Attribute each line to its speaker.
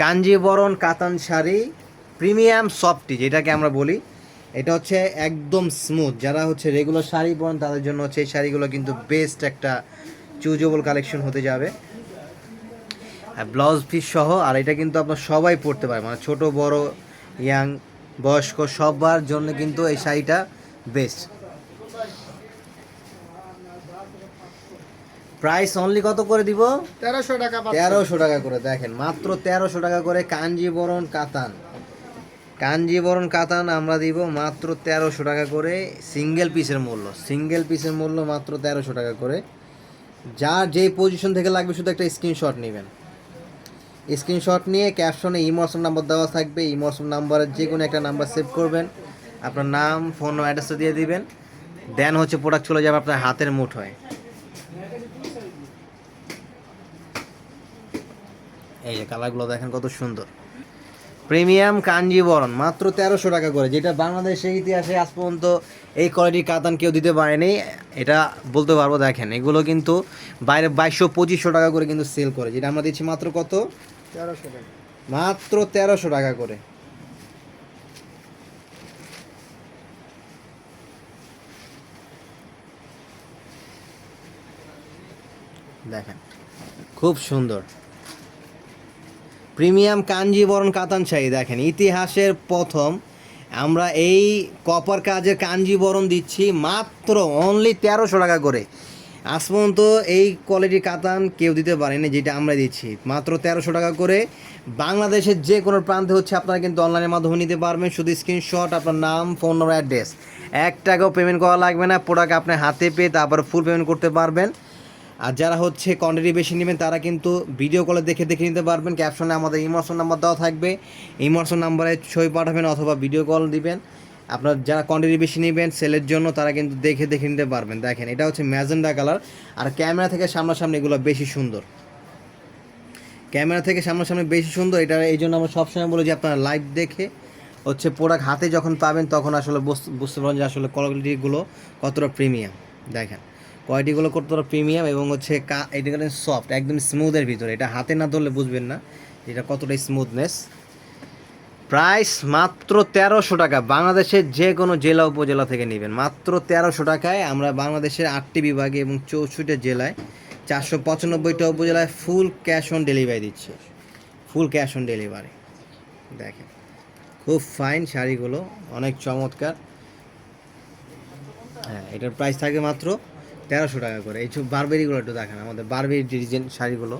Speaker 1: কাঞ্জিবরণ কাতান sari, premium softy, যেটাকে আমরা বলি। এটা হচ্ছে একদম স্মুথ যারা হচ্ছে রেগুলার শাড়ি পরেন, তাদের জন্য হচ্ছে এই শাড়িগুলো কিন্তু বেস্ট একটা চুজেবল কালেকশন হতে যাবে। ব্লাউজ পিস সহ, আর এটা কিন্তু আপনার সবাই পরতে পারে মানে ছোট, বড় ইয়াং বয়স্ক, সবার জন্য কিন্তু এই শাড়িটা বেস্ট প্রাইস অনলি কত করে দিব?
Speaker 2: তেরোশো টাকা
Speaker 1: তেরোশো টাকা করে দেখেন মাত্র তেরোশো টাকা করে কাঞ্জিবরণ কাতান। কাঞ্জিবরণ কাতান আমরা দিব মাত্র তেরোশো টাকা করে সিঙ্গেল পিসের মূল্য। সিঙ্গেল পিসের মূল্য মাত্র তেরোশো টাকা করে। যার যে পজিশন থেকে লাগবে শুধু একটা স্ক্রিনশট নেবেন। স্ক্রিনশট নিয়ে ক্যাপশনে ইমোশন নাম্বার দেওয়া থাকবে। ইমোশন নাম্বারের যে কোনো একটা নাম্বার সেভ করবেন। আপনার নাম ফোন অ্যাড্রেসটা দিয়ে দিবেন। দেন হচ্ছে প্রোডাক্ট চলে যাবে আপনার হাতের মুঠোয়। এই যে কালারগুলো দেখেন কত সুন্দর। প্রিমিয়াম কাঞ্জিবরণ মাত্র তেরোশো টাকা করে যেটা বাংলাদেশের ইতিহাসে আজ পর্যন্ত এই কোয়ালিটির কাতান কেউ দিতে পারেনি। এটা বলতে পারব দেখেন এগুলো কিন্তু বাইরে বাইশশো পঁচিশশো টাকা করে কিন্তু সেল করে। যেটা আমরা দিচ্ছি মাত্র কত?
Speaker 2: তেরোশো টাকা।
Speaker 1: মাত্র তেরোশো টাকা করে। দেখেন, খুব সুন্দর। প্রিমিয়াম কাঞ্জিবরণ কাতান শাড়ি দেখেন, ইতিহাসের প্রথম। আমরা এই কপার কাজের কাঞ্জিবরণ দিচ্ছি মাত্র অনলি তেরোশো টাকা করে। আজ পর্যন্ত এই কোয়ালিটির কাতান কেউ দিতে পারেনি, যেটা আমরা দিচ্ছি। মাত্র তেরোশো টাকা করে। বাংলাদেশের যে কোনো প্রান্তে হচ্ছে, আপনারা কিন্তু অনলাইনের মাধ্যমে নিতে পারবেন। শুধু স্ক্রিনশট আপনার নাম ফোন নম্বর অ্যাড্রেস এক টাকাও পেমেন্ট করা লাগবে না। প্রোডাক্ট আপনি হাতে পেয়ে তারপর ফুল পেমেন্ট করতে পারবেন। আর যারা হচ্ছে কোয়ান্টিটি বেশি নেবেন, তারা কিন্তু ভিডিও কলে দেখে দেখে নিতে পারবেন। ক্যাপশনে আমাদের ইমোশন নাম্বার দেওয়া থাকবে। ইমোশন নাম্বারে ছবি পাঠাবেন অথবা ভিডিও কল দিবেন। আপনার যারা কোয়ান্টিটি বেশি নেবেন সেলের জন্য তারা কিন্তু দেখে দেখে নিতে পারবেন। দেখেন, এটা হচ্ছে ম্যাজেন্ডা কালার আর ক্যামেরা থেকে সামনাসামনি এগুলো বেশি সুন্দর। ক্যামেরা থেকে সামনাসামনি বেশি সুন্দর। এটা এই জন্য আমরা সবসময় বলি যে, আপনারা লাইভ দেখে হচ্ছে প্রোডাক্ট হাতে যখন পাবেন, তখন আসলে বুঝ- বুঝতে পারবেন যে আসলে কোয়ালিটিগুলো কতটা প্রিমিয়াম দেখেন। কোয়ালিটিগুলো কতটা প্রিমিয়াম এবং হচ্ছে কা, এটা কিন্তু সফট একদম স্মুথের ভিতরে। এটা হাতে না ধরলে বুঝবেন না। এটা কতটা স্মুথনেস প্রাইস মাত্র তেরোশো টাকা। বাংলাদেশের যে কোনো জেলা, উপজেলা থেকে নেবেন। মাত্র তেরোশো টাকায় আমরা বাংলাদেশের আটটি বিভাগে এবং চৌষট্টি জেলায় চারশো পঁচানব্বইটা উপজেলায় ফুল ক্যাশ অন ডেলিভারি দিচ্ছে। ফুল ক্যাশ অন ডেলিভারি দেখেন, খুব ফাইন শাড়িগুলো, অনেক চমৎকার। হ্যাঁ এটার প্রাইস থাকে মাত্র তেরোশো টাকা করে। এই বারবেরিগুলো একটু দেখেন আমাদের বারবেরি ডিজাইন শাড়িগুলো।